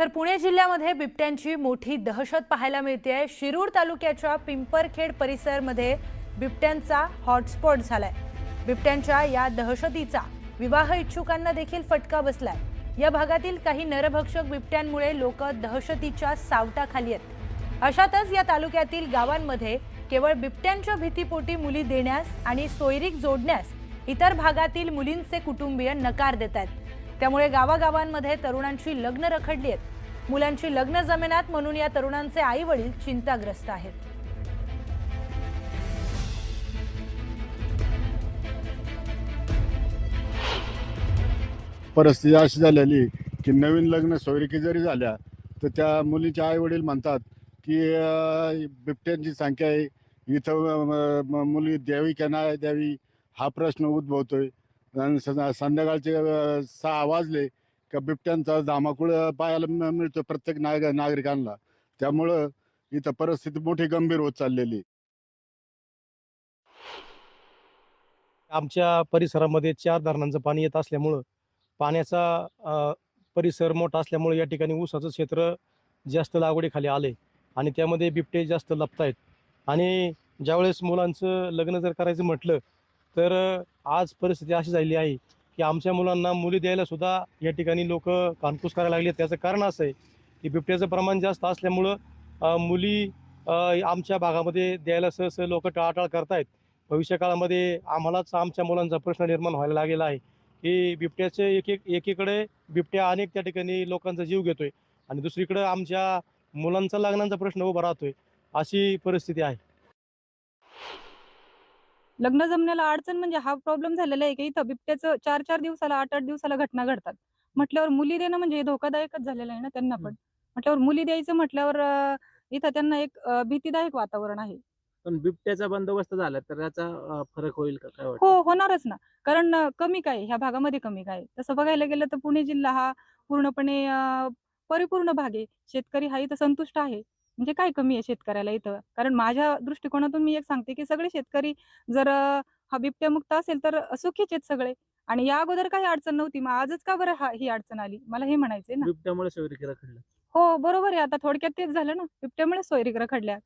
तर पुणे जिल्ह्यामध्ये बिबट्यांची मोठी दहशत पाहायला मिळते आहे शिरूर तालुक्याच्या पिंपरखेड परिसरमध्ये बिबट्यांचा हॉटस्पॉट झालाय. बिबट्यांच्या या दहशतीचा विवाह इच्छुकांना देखील फटका बसलाय. या भागातील काही नरभक्षक बिबट्यांमुळे लोक दहशतीच्या सावटाखाली आहेत. अशातच या तालुक्यातील गावांमध्ये केवळ बिबट्यांच्या भीतीपोटी मुली देण्यास आणि सोयरीक जोडण्यास इतर भागातील मुलींचे कुटुंबीय नकार देत आहेत त्यामुळे गावागावांमध्ये तरुणांची लग्न रखडली आहेत. मुलांची लग्न जमेनात म्हणून या तरुणांचे आई वडील चिंताग्रस्त आहेत. परिस्थिती अशी झालेली की नवीन लग्न सोयरिकी जरी झाल्या तर त्या मुलीचे आई वडील म्हणतात की बिबट्यांची संख्या आहे. इथं मुली द्यावी का नाही द्यावी हा प्रश्न उद्भवतोय. आणि संध्याकाळचे अं, सहा वाजले का बिबट्यांचा धामाकुळ पाहायला मिळतो प्रत्येक नाग नागरिकांना त्यामुळं इथं परिस्थिती मोठी गंभीर होत चाललेली आहे. आमच्या परिसरामध्ये चार धरणांचं पाणी येत असल्यामुळं पाण्याचा अ, परिसर मोठा असल्यामुळे या ठिकाणी ऊसाचं क्षेत्र जास्त लागवडीखाली आले आणि त्यामध्ये बिबटे जास्त लपत आहेत आणि ज्यावेळेस मुलांचं लग्न जर करायचं म्हटलं तर आज परिस्थिती अशी झालेली आहे की आमच्या मुलांना मुली द्यायला सुद्धा या ठिकाणी लोक कानपूस करायला लागले त्याचं कारण असं आहे की बिबट्याचं प्रमाण जास्त असल्यामुळं मुली आमच्या भागामध्ये द्यायला सहज लोक टाळाटाळ करतायत. भविष्यकाळामध्ये आम्हालाच आमच्या मुलांचा प्रश्न निर्माण व्हायला लागलेला आहे की बिबट्याचे एक एक एकीकडे बिबट्या अनेक त्या ठिकाणी लोकांचा जीव घेतोय आणि दुसरीकडे आमच्या मुलांचा लग्नांचा प्रश्न उभा राहतोय अशी परिस्थिती आहे. लग्न जमण्याला अडचण म्हणजे हा प्रॉब्लेम झालेला आहे की इथं बिबट्याचं चार चार दिवसाला आठ आठ दिवसाला घटना घडतात. म्हटल्यावर मुली देणं म्हणजे हे धोकादायकच झालेलं आहे ना त्यांना पण. म्हटल्यावर मुली द्यायचं म्हटल्यावर इथं त्यांना एक भीतीदायक वातावरण आहे. पण बिबट्याचा बंदोबस्त झाला तर त्याचा फरक होईल का? काय हो होणारच ना. कारण कमी काय ह्या भागामध्ये कमी काय तसं बघायला गेलं तर पुणे जिल्हा हा पूर्णपणे परिपूर्ण भाग आहे. शेतकरी हा इथं संतुष्ट आहे. म्हणजे काय कमी आहे शेतकऱ्याला इथं? कारण माझ्या दृष्टिकोनातून मी एक सांगते की सगळे शेतकरी जर हा बिबट्यामुक्त असेल तर सुखीच आहेत सगळे. आणि या अगोदर काही अडचण नव्हती. मग आजच का बरं हा ही अडचण आली? मला हे म्हणायचंय ना. बिबट्यामुळे हो बरोबर आहे. आता थोडक्यात तेच झालं ना. बिबट्यामुळे सोयरीक रखडल्या